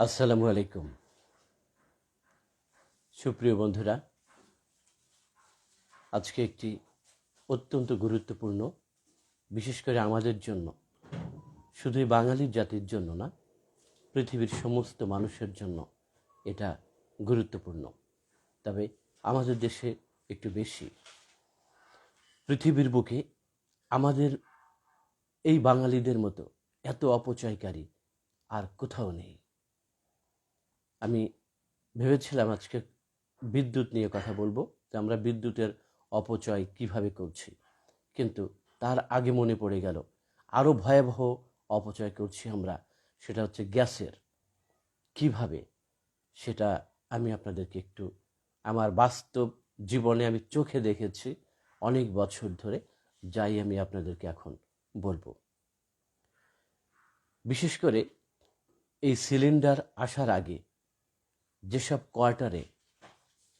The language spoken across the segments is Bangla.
আসসালামু আলাইকুম। সুপ্রিয় বন্ধুরা, আজকে একটি অত্যন্ত গুরুত্বপূর্ণ, বিশেষ করে আমাদের জন্য, শুধুই বাঙালি জাতির জন্য না, পৃথিবীর সমস্ত মানুষের জন্য এটা গুরুত্বপূর্ণ। তবে আমাদের দেশে একটু বেশি। পৃথিবীর বুকে আমাদের এই বাঙালিদের মতো এত অপচয়কারী আর কোথাও নেই। আমি ভেবেছিলাম আজকে বিদ্যুৎ নিয়ে কথা বলব, যে আমরা বিদ্যুতের অপচয় কীভাবে করছি। কিন্তু তার আগে মনে পড়ে গেল আরও ভয়াবহ অপচয় করছি আমরা, সেটা হচ্ছে গ্যাসের। কীভাবে? সেটা আমি আপনাদেরকে একটু, আমার বাস্তব জীবনে আমি চোখে দেখেছি, অনেক বছর ধরে যাই আমি আপনাদেরকে এখন বলব। বিশেষ করে এই সিলিন্ডার আসার আগে যেসব কোয়ার্টারে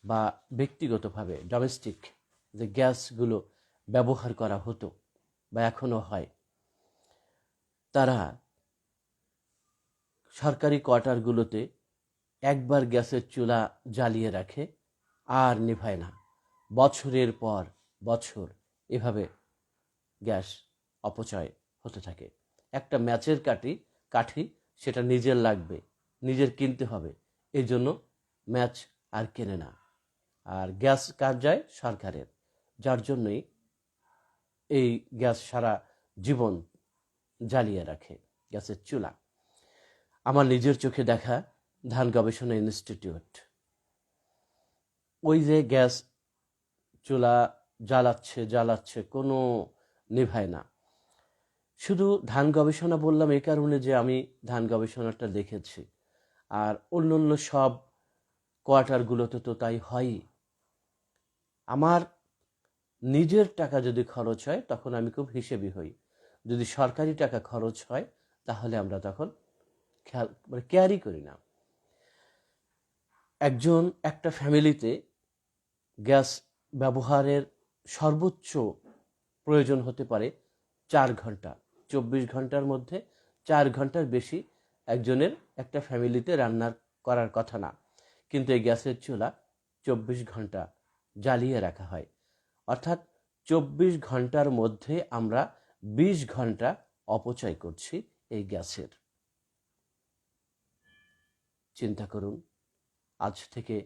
বা ব্যক্তিগতভাবে ডোমেস্টিক যে গ্যাসগুলো ব্যবহার করা হতো বা এখনও হয়, তারা সরকারি কোয়ার্টারগুলোতে একবার গ্যাসের চুলা জ্বালিয়ে রাখে, আর নিভায় না। বছরের পর বছর এভাবে গ্যাস অপচয় হতে থাকে। একটা ম্যাচের কাটি কাঠি, সেটা নিজের লাগবে, নিজের কিনতে হবে। এই জন্য ম্যাচ আর কেনে না। আর গ্যাস কার যায় সরকারের, যার জন্যই এই গ্যাস সারা জীবন জ্বালিয়ে রাখে, গ্যাসের চুলা। আমার নিজের চোখে দেখা ধান গবেষণা ইনস্টিটিউট। ওই যে গ্যাস চুলা জ্বালাচ্ছে জ্বালাচ্ছে, কোনো নিভায় না। শুধু ধান গবেষণা বললাম এই কারণে যে আমি ধান গবেষণাটা দেখেছি। আর অন্য অন্য সব কোয়ার্টারগুলোতে তো তাই হয়ই। আমার নিজের টাকা যদি খরচ হয়, তখন আমি খুব হিসেবি হই। যদি সরকারি টাকা খরচ হয়, তাহলে আমরা তখন খেয়াল মানে কেয়ারই করি না। একজন, একটা ফ্যামিলিতে গ্যাস ব্যবহারের সর্বোচ্চ প্রয়োজন হতে পারে চার ঘণ্টা, চব্বিশ ঘণ্টার মধ্যে চার ঘণ্টার বেশি একজনের একটা ফ্যামিলিতে রান্নার করার কথা না। কিন্তু এই গ্যাসের চুলা চব্বিশ ঘণ্টা জ্বালিয়ে রাখা হয়। অর্থাৎ চব্বিশ ঘণ্টার মধ্যে আমরা বিশ ঘণ্টা অপচয় করছি এই গ্যাসের। চিন্তা করুন, আজ থেকে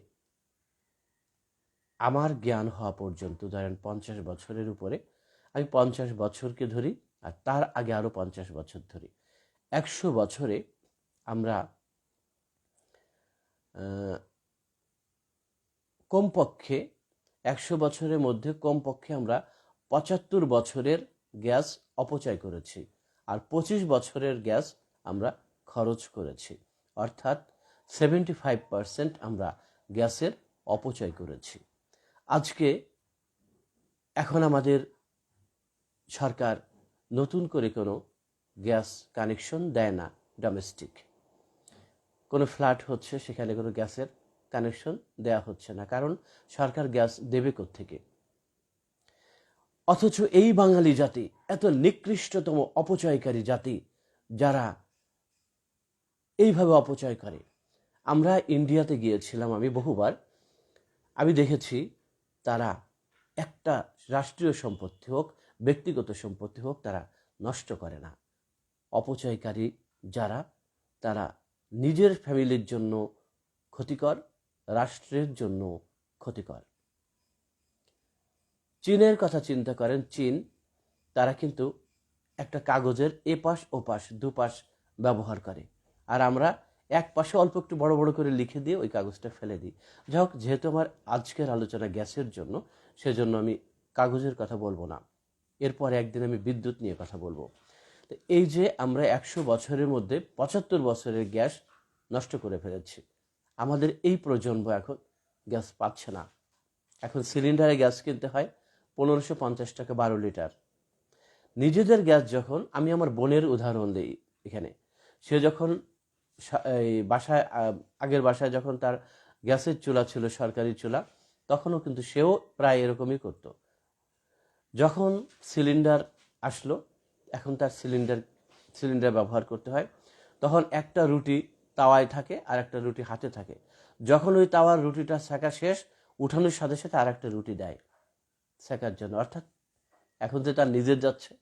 আমার জ্ঞান হওয়া পর্যন্ত, ধরেন পঞ্চাশ বছরের উপরে, আমি পঞ্চাশ বছরকে ধরি আর তার আগে আরও পঞ্চাশ বছর ধরি। একশো বছরে আমরা কমপক্ষে একশো বছরের মধ্যে কমপক্ষে আমরা পঁচাত্তর বছরের গ্যাস অপচয় করেছি আর পঁচিশ বছরের গ্যাস আমরা খরচ করেছি। অর্থাৎ সেভেন্টি ফাইভ আমরা গ্যাসের অপচয় করেছি। আজকে এখন আমাদের সরকার নতুন করে কোনো গ্যাস কানেকশন দেয় না ডোমেস্টিক। কোনো ফ্ল্যাট হচ্ছে, সেখানে কোনো গ্যাসের কানেকশন দেয়া হচ্ছে না। কারণ সরকার গ্যাস দেবে থেকে অথচ এই বাঙালি জাতি, এত নিকৃষ্টতম অপচয়কারী জাতি, যারা এইভাবে অপচয় করে। আমরা ইন্ডিয়াতে গিয়েছিলাম আমি বহুবার। আমি দেখেছি তারা একটা রাষ্ট্রীয় সম্পত্তি হোক, ব্যক্তিগত সম্পত্তি হোক, তারা নষ্ট করে না। অপচয়কারী যারা, তারা নিজের ফ্যামিলির জন্য ক্ষতিকর, রাষ্ট্রের জন্য ক্ষতিকর। চীনের কথা চিন্তা করেন চীন, তারা কিন্তু একটা কাগজের এপাশ, ওপাশ, দুপাশ ব্যবহার করে। আর আমরা এক পাশে অল্প একটু বড় বড় করে লিখে দিয়ে ওই কাগজটা ফেলে দিই। যাই হোক, যেহেতু আমার আজকের আলোচনা গ্যাসের জন্য, সেজন্য আমি কাগজের কথা বলব না। এরপর একদিন আমি বিদ্যুৎ নিয়ে কথা বলব। তো এই যে আমরা একশো বছরের মধ্যে পঁচাত্তর বছরের গ্যাস নষ্ট করে ফেলেছি, আমাদের এই প্রজন্ম এখন গ্যাস পাচ্ছে না। এখন সিলিন্ডারে গ্যাস কিনতে হয় পনেরোশো পঞ্চাশ টাকা বারো লিটার। নিজেদের গ্যাস যখন, আমি আমার বোনের উদাহরণ দিই এখানে, সে যখন এই বাসায় আগের বাসায় যখন তার গ্যাসের চুলা ছিল, সরকারি চুলা, তখনও কিন্তু সেও প্রায় এরকমই করতো। যখন সিলিন্ডার আসলো এখন তার সিলিন্ডার সিলিন্ডার ব্যবহার করতে হয়। তখন একটা রুটি তাওয়ায় থাকে আর একটা রুটি হাতে থাকে। যখন ওই তাওয়ার রুটিটা শেখা শেষ, উঠানোর সাথে সাথে আর একটা রুটি দেয় শেখার জন্য। অর্থাৎ এখন যে তার নিজের যাচ্ছে।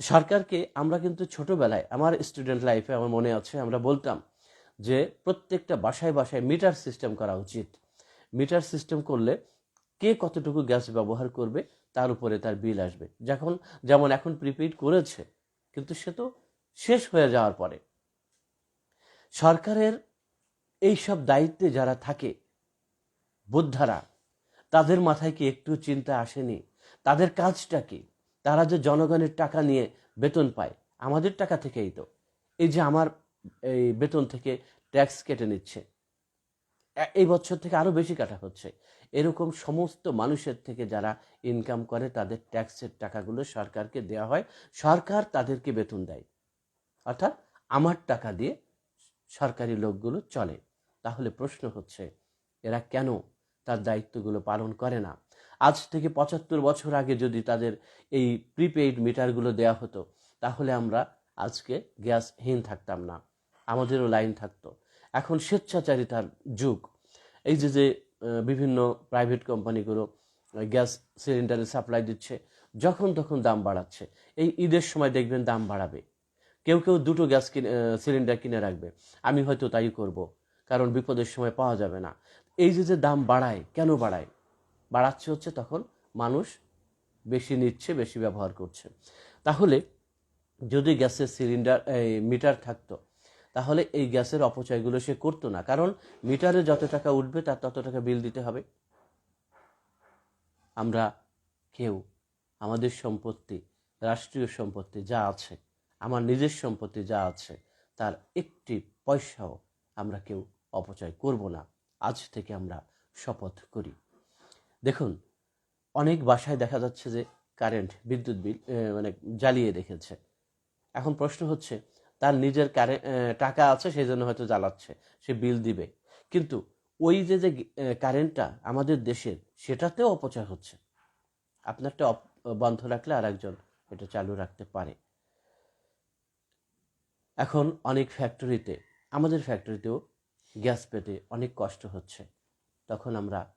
সরকারকে আমরা কিন্তু ছোটবেলায়, আমার স্টুডেন্ট লাইফে আমার মনে আছে, আমরা বলতাম যে প্রত্যেকটা বাসায় বাসায় মিটার সিস্টেম করা উচিত। মিটার সিস্টেম করলে কে কতটুকু গ্যাস ব্যবহার করবে, তার উপরে তার বিল আসবে। যখন, যেমন এখন প্রিপেইড করেছে, কিন্তু সে তো শেষ হয়ে যাওয়ার পরে। সরকারের এই সব দায়িত্বে যারা থাকে, বোদ্ধারা, তাদের মাথায় কি একটু চিন্তা আসেনি? তাদের কাজটা কি? তারা যে জনগণের টাকা নিয়ে বেতন পায়, আমাদের টাকা থেকেই তো। এই যে আমার এই বেতন থেকে ট্যাক্স কেটে নিচ্ছে। এই বছর থেকে আরও বেশি কাটা হচ্ছে। এরকম সমস্ত মানুষের থেকে যারা ইনকাম করে, তাদের ট্যাক্সের টাকাগুলো সরকারকে দেওয়া হয়। সরকার তাদেরকে বেতন দেয়। অর্থাৎ আমার টাকা দিয়ে সরকারি লোকগুলো চলে। তাহলে প্রশ্ন হচ্ছে, এরা কেন তার দায়িত্বগুলো পালন করে না? আজ থেকে পঁচাত্তর বছর আগে যদি তাদের এই প্রিপেইড মিটারগুলো দেওয়া হতো, তাহলে আমরা আজকে গ্যাসহীন থাকতাম না। আমাদেরও লাইন থাকতো। এখন স্বেচ্ছাচারিতার যুগ। এই যে যে বিভিন্ন প্রাইভেট কোম্পানিগুলো গ্যাস সিলিন্ডারে সাপ্লাই দিচ্ছে, যখন তখন দাম বাড়াচ্ছে। এই ঈদের সময় দেখবেন দাম বাড়াবে। কেউ কেউ দুটো গ্যাস কিনে সিলিন্ডার কিনে রাখবে। আমি হয়তো তাই করব, কারণ বিপদের সময় পাওয়া যাবে না। এই যে যে দাম বাড়ায়, কেন বাড়ায়? বাড়াচ্ছে হচ্ছে তখন মানুষ বেশি নিচ্ছে, বেশি ব্যবহার করছে। তাহলে যদি গ্যাসের সিলিন্ডার মিটার থাকতো তাহলে এই গ্যাসের অপচয়গুলো সে করতো না। কারণ মিটারে যত টাকা উঠবে, তার তত টাকা বিল দিতে হবে। আমরা কেউ, আমাদের সম্পত্তি, রাষ্ট্রীয় সম্পত্তি যা আছে, আমার নিজের সম্পত্তি যা আছে, তার একটি পয়সাও আমরা কেউ অপচয় করব না। আজ থেকে আমরা শপথ করি। দেখুন, অনেক বাসায় দেখা যাচ্ছে যে কারেন্ট, বিদ্যুৎ বিল মানে জ্বালিয়ে রেখেছে। এখন প্রশ্ন হচ্ছে তার নিজের কারে- টাকা আছে, সেই জন্য হয়তো জ্বালাচ্ছে, সে বিল দিবে। কিন্তু ওই যে যে কারেন্টটা আমাদের দেশের, সেটাতেও অপচয় হচ্ছে। আপনারটা বন্ধ রাখলে আর একজন এটা চালু রাখতে পারে। এখন অনেক ফ্যাক্টরিতে আমাদের ফ্যাক্টরিতেও গ্যাস পেতে অনেক কষ্ট হচ্ছে। তখন আমরা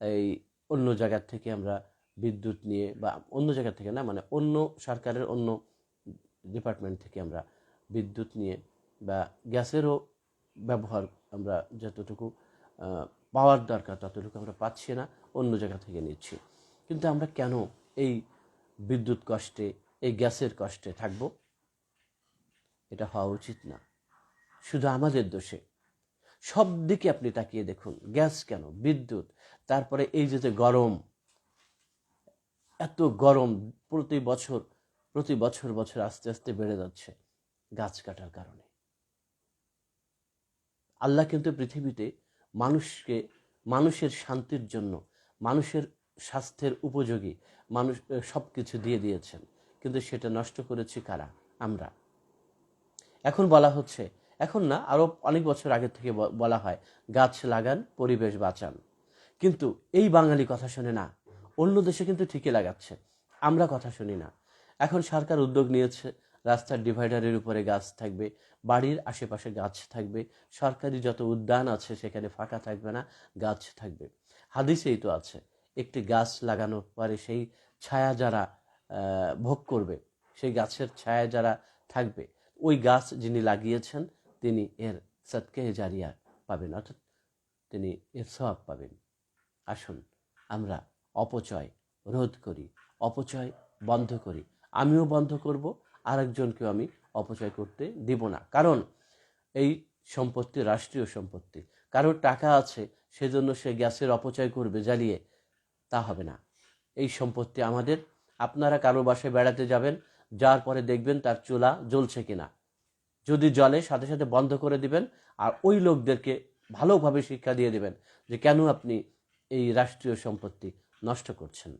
এই অন্য জায়গার থেকে আমরা বিদ্যুৎ নিয়ে বা অন্য জায়গা থেকে না মানে অন্য সরকারের অন্য ডিপার্টমেন্ট থেকে আমরা বিদ্যুৎ নিয়ে বা গ্যাসেরও ব্যবহার আমরা যতটুকু পাওয়ার দরকার ততটুকু আমরা পাচ্ছি না, অন্য জায়গা থেকে নিচ্ছি। কিন্তু আমরা কেন এই বিদ্যুৎ কষ্টে, এই গ্যাসের কষ্টে থাকব? এটা হওয়া উচিত না। শুধু আমাদের দোষে। সব দিকে আপনি তাকিয়ে দেখুন, গ্যাস কেন? বিদ্যুৎ, তারপরে এই যে গরম, এত গরম প্রতি বছর প্রতি বছর বছর আস্তে আস্তে বেড়ে যাচ্ছে। গাছ কাটার কারণে। আল্লাহ কিন্তু পৃথিবীতে মানুষকে, মানুষের শান্তির জন্য, মানুষের স্বাস্থ্যের উপযোগী, মানুষ সব কিছু দিয়ে দিয়েছেন। কিন্তু সেটা নষ্ট করেছি কারা? আমরা। এখন বলা হচ্ছে, এখন না, আরও অনেক বছর আগে থেকে বলা হয়, গাছ লাগান, পরিবেশ বাঁচান। কিন্তু এই বাঙালি কথা শুনে না, অন্য দেশে কিন্তু ঠিকই লাগাচ্ছে। আমরা কথা শুনি না। এখন সরকার উদ্যোগ নিয়েছে রাস্তার ডিভাইডারের উপরে গাছ থাকবে, বাড়ির আশেপাশে গাছ থাকবে, সরকারি যত উদ্যান আছে সেখানে ফাঁকা থাকবে না, গাছ থাকবে। হাদিসেই তো আছে, একটি গাছ লাগানোর পরে সেই ছায়া যারা ভোগ করবে, সেই গাছের ছায়া যারা থাকবে, ওই গাছ যিনি লাগিয়েছেন, তিনি এর সৎকে জারিয়া পাবেন, অর্থাৎ তিনি এর সব পাবেন। আসুন, আমরা অপচয় রোধ করি, অপচয় বন্ধ করি। আমিও বন্ধ করব আরেকজনকেও আমি অপচয় করতে দিব না। কারণ এই সম্পত্তি রাষ্ট্রীয় সম্পত্তি। কারোর টাকা আছে, সেজন্য সে গ্যাসের অপচয় করবে, জ্বালিয়ে। তা হবে না। এই সম্পত্তি আমাদের। আপনারা কারও বাসায় বেড়াতে যাবেন যার পরে দেখবেন তার চুলা জ্বলছে কিনা। যদি জলে সাথে সাথে বন্ধ করে দিবেন, আর ওই লোকদেরকে ভালোভাবে শিক্ষা দিয়ে দিবেন যে কেন আপনি এই রাষ্ট্রীয় সম্পত্তি নষ্ট করছেন।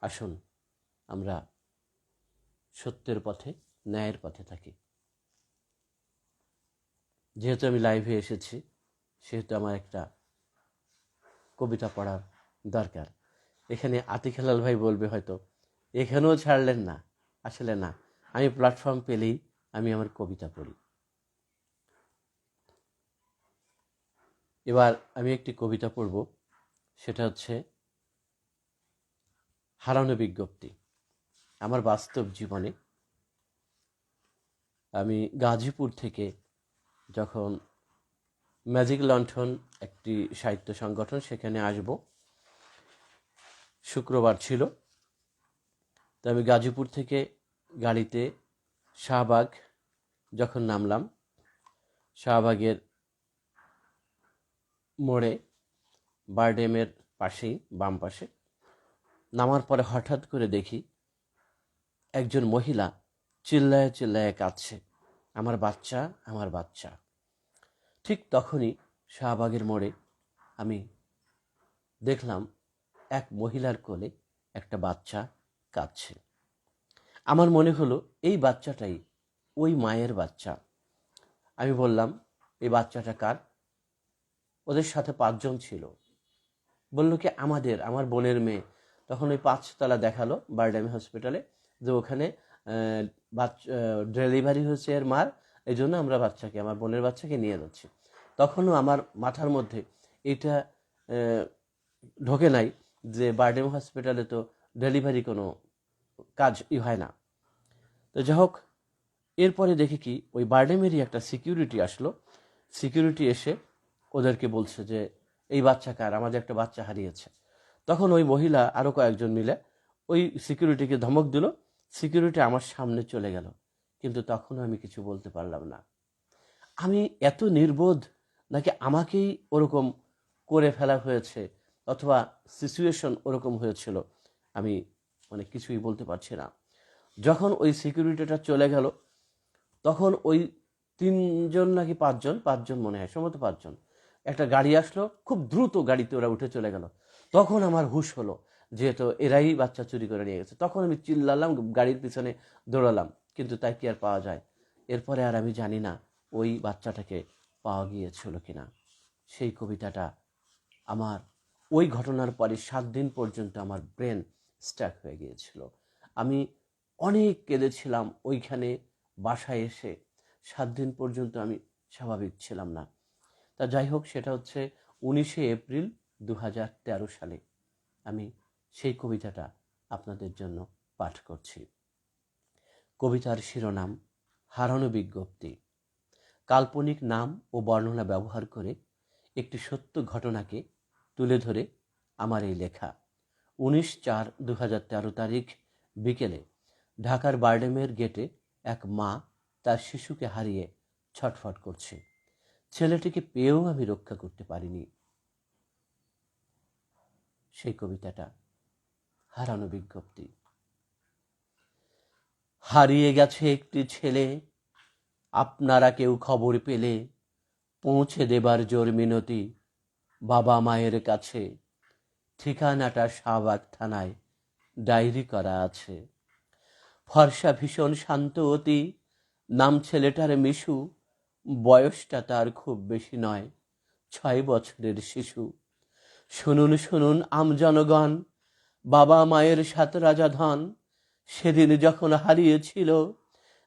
আসুন আমরা সত্যের পথে, ন্যায়ের পথে থাকি। যেহেতু আমি লাইভে এসেছি, সেহেতু আমার একটা কবিতা পড়ার দরকার। এখানে আতিক হেলাল ভাই বলবে হয়তো, এখানেও ছাড়লেন না, আসলে না। আমি প্ল্যাটফর্ম পেলেই আমি আমার কবিতা পড়ি। এবার আমি একটি কবিতা পড়ব, সেটা হচ্ছে, হারানো বিজ্ঞপ্তি। আমার বাস্তব জীবনে আমি গাজীপুর থেকে যখন ম্যাজিক লণ্ঠন একটি সাহিত্য সংগঠন সেখানে আসব, শুক্রবার ছিল। তো আমি গাজীপুর থেকে গাড়িতে শাহবাগ যখন নামলাম, শাহবাগের মোড়ে, বারডেমের পাশেই, বাম পাশে, নামার পরে হঠাৎ করে দেখি একজন মহিলা চিল্লায় চিল্লায় কাঁদছে, আমার বাচ্চা আমার বাচ্চা। ঠিক তখনই শাহবাগের মোড়ে আমি দেখলাম এক মহিলার কোলে একটা বাচ্চা কাঁদছে। আমার মনে হলো, এই বাচ্চাটাই ওই মায়ের বাচ্চা। আমি বললাম, এই বাচ্চাটা কার? ওদের সাথে পাঁচজন ছিল। বলল কি, আমাদের, আমার বোনের মেয়ে। তখন ওই পাঁচতলা দেখাল বারডামি হসপিটালে। যে ওখানে বাচ্চা ডেলিভারি হয়েছে এর মার এই জন্য আমরা বাচ্চাকে, আমার বোনের বাচ্চাকে নিয়ে যাচ্ছি। তখনও আমার মাথার মধ্যে এটা ঢোকে নাই যে বার্ডেম হসপিটালে তো ডেলিভারি কোনো কাজ ই হয় না। তো যাই হোক, এরপরে দেখি কি, ওই বারডেমেরই একটা সিকিউরিটি আসলো। সিকিউরিটি এসে ওদেরকে বলছে যে, এই বাচ্চা কার? আমাদের একটা বাচ্চা হারিয়েছে। তখন ওই মহিলা আরও কয়েকজন মিলে ওই সিকিউরিটিকে ধমক দিল। সিকিউরিটি আমার সামনে চলে গেল, কিন্তু তখনও আমি কিছু বলতে পারলাম না। আমি এত নির্বোধ নাকি আমাকেই ওরকম করে ফেলা হয়েছে অথবা সিচুয়েশন ওরকম হয়েছিল, আমি মানে কিছুই বলতে পারছি না। যখন ওই সিকিউরিটিটা চলে গেল, তখন ওই তিনজন নাকি পাঁচজন পাঁচজন মনে হয়, সম্ভবত পাঁচজন, একটা গাড়ি আসলো, খুব দ্রুত গাড়িতে ওরা উঠে চলে গেল। তখন আমার হুশ হলো যেহেতু এরাই বাচ্চা চুরি করে নিয়ে গেছে। তখন আমি চিল্লালাম, গাড়ির পিছনে দৌড়ালাম, কিন্তু তাই কি আর পাওয়া যায়? এরপরে আর আমি জানি না ওই বাচ্চাটাকে পাওয়া গিয়েছিল কিনা। সেই কবিতাটা আমার, ওই ঘটনার পরে সাত দিন পর্যন্ত আমার ব্রেন স্ট্যাক হয়ে গিয়েছিল। আমি অনেক কেঁদেছিলাম ওইখানে বাসায় এসে। সাত দিন পর্যন্ত আমি স্বাভাবিক ছিলাম না। তা যাই হোক, সেটা হচ্ছে উনিশে এপ্রিল দু হাজার তেরো সালে আমি সেই কবিতাটা আপনাদের জন্য পাঠ করছি। কবিতার শিরোনাম, হারানো বিজ্ঞপ্তি। কাল্পনিক নাম ও বর্ণনা ব্যবহার করে একটি সত্য ঘটনাকে তুলে ধরে আমার এই লেখা। উনিশ চার দু হাজার তেরো তারিখ বিকেলে ঢাকার বার্ডেমের গেটে এক মা তার শিশুকে হারিয়ে ছটফট করছে। ছেলেটিকে পেয়েও আমি রক্ষা করতে পারিনি। সেই কবিতাটা হারানো বিজ্ঞপ্তি। হারিয়ে গেছে একটি ছেলে। আপনারা কেউ খবর পেলে পৌঁছে দেবার জোর মিনতি বাবা মায়ের কাছে। ঠিকানাটা শাহবাগ থানায় ডায়েরি করা আছে। ফর্সা ভীষণ শান্ত অতি। নাম ছেলেটার মিশু। বয়সটা তার খুব বেশি নয়, ছয় বছরের শিশু। শুনুন শুনুন আম জনগণ বাবা মায়ের সাত রাজা ধন। সেদিন যখন হারিয়েছিল,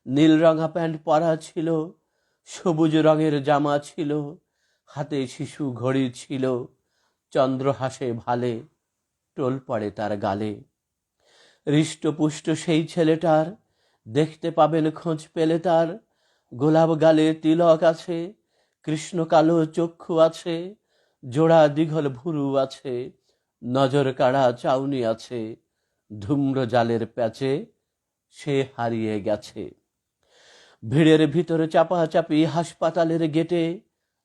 নীল রঙা প্যান্ট পরা ছিল, সবুজ রঙের জামা ছিল, হাতে শিশু ঘড়ি ছিল চন্দ্র হাসে ভালে টোল পড়ে তার গালে। হৃষ্টপুষ্ট সেই ছেলেটার, দেখতে পাবেন খোঁজ পেলে তার, গোলাপ গালে তিলক আছে, কৃষ্ণ কালো চক্ষু আছে, জোড়া দীঘল ভুরু আছে নজর কাড়া চাউনি আছে, ধূম্র জালের প্যাচে সে হারিয়ে গেছে। ভিড়ের ভিতরে চাপাচাপি হাসপাতালের গেটে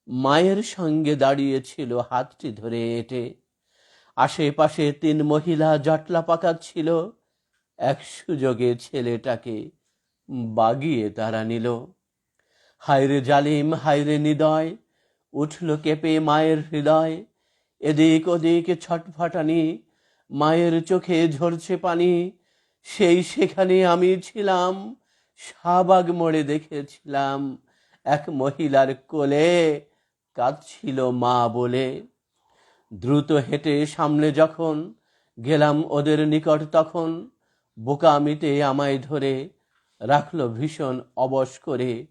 মায়ের সঙ্গে দাঁড়িয়েছিল হাতটি ধরে এটে। আশেপাশে তিন মহিলা জটলা পাকাচ্ছিল এক সুযোগে ছেলেটাকে বাগিয়ে তারা নিল। হায়রে জালিম, হায়রে নিদয়, উঠল কেঁপে মায়ের হৃদয়। এদিক ওদিক ছটফাটানি, মায়ের চোখে ঝরছে পানি। সেই সেখানে আমি ছিলাম, শাহবাগ মোড়ে দেখেছিলাম। এক মহিলার কোলে কাঁদছিল মা বলে। দ্রুত হেঁটে সামনে যখন গেলাম ওদের নিকট, তখন বোকামিতে আমায় ধরে রাখল ভীষণ অবশ করে।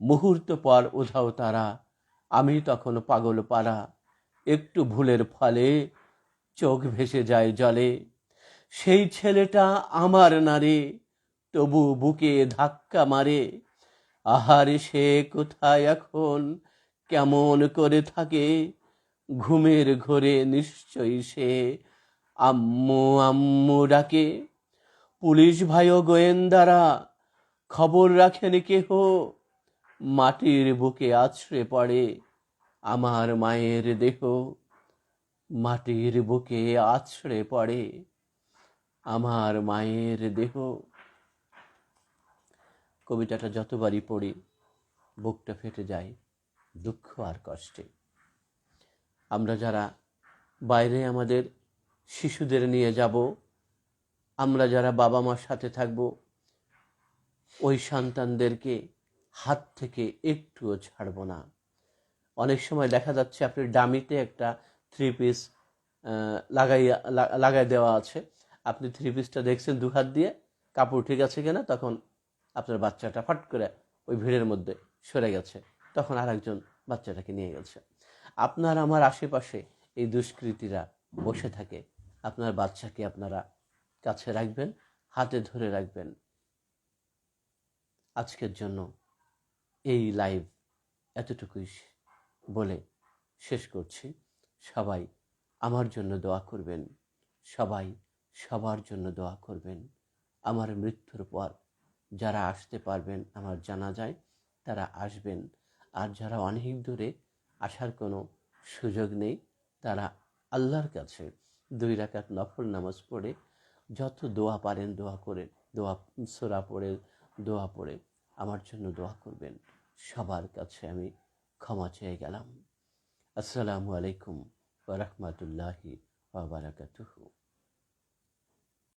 মুহূর্ত পর উধাও তারা, আমি তখন পাগল পারা একটু ভুলের ফলে চোখ ভেসে যায় জলে। সেই ছেলেটা আমার নারে, তবু বুকে ধাক্কা মারে। আহারে সে কোথায় এখন? কেমন করে থাকে? ঘুমের ঘোরে নিশ্চয়ই সে আম্মু আম্মু ডাকে। পুলিশ ভাই ও গোয়েন্দারা খবর রাখেন কেহ? মাটির বুকে আছড়ে পড়ে। আমার মায়ের দেহ মাটির বুকে আছড়ে পড়ে। আমার মায়ের দেহ। কবিতাটা যতবারই পড়ি, বুকটা ফেটে যায় দুঃখ আর কষ্টে। আমরা যারা বাইরে আমাদের শিশুদের নিয়ে যাব, আমরা যারা বাবা মার সাথে থাকব, ওই সন্তানদেরকে হাত থেকে একটুও ছাড়ব না। অনেক সময় দেখা যাচ্ছে আপনি ডামিতে একটা থ্রি পিস লাগাই, লা- লাগাই দেওয়া আছে। আপনি থ্রি পিসটা দেখছেন দু হাত দিয়ে, কাপড় ঠিক আছে কিনা তখন আপনার বাচ্চাটা ফট করে ওই ভিড়ের মধ্যে সরে গেছে। তখন আরেকজন বাচ্চাটাকে নিয়ে গেছে। আপনার আমার আশেপাশে এই দুষ্কৃতীরা বসে থাকে। আপনার বাচ্চাকে আপনারা কাছে রাখবেন, হাতে ধরে রাখবেন। আজকের জন্য এই লাইভ এতটুকুই। বলে শেষ করছি। সবাই আমার জন্য দোয়া করবেন। সবাই সবার জন্য দোয়া করবেন। আমার মৃত্যুর পর যারা আসতে পারবেন আমার জানা যায় তারা আসবেন। আর যারা অনেক দূরে আসার কোনো সুযোগ নেই, তারা আল্লাহর কাছে দুই রাকাত নফল নামাজ পড়ে, যত দোয়া পারেন দোয়া করে, দোয়া সোরা পড়ে, দোয়া পড়ে আমার জন্য দোয়া করবেন। সবার কাছে আমি ক্ষমা চেয়ে গেলাম আসসালামু আলাইকুম ওরহমতুল্লাহি ওবরাকাতুহু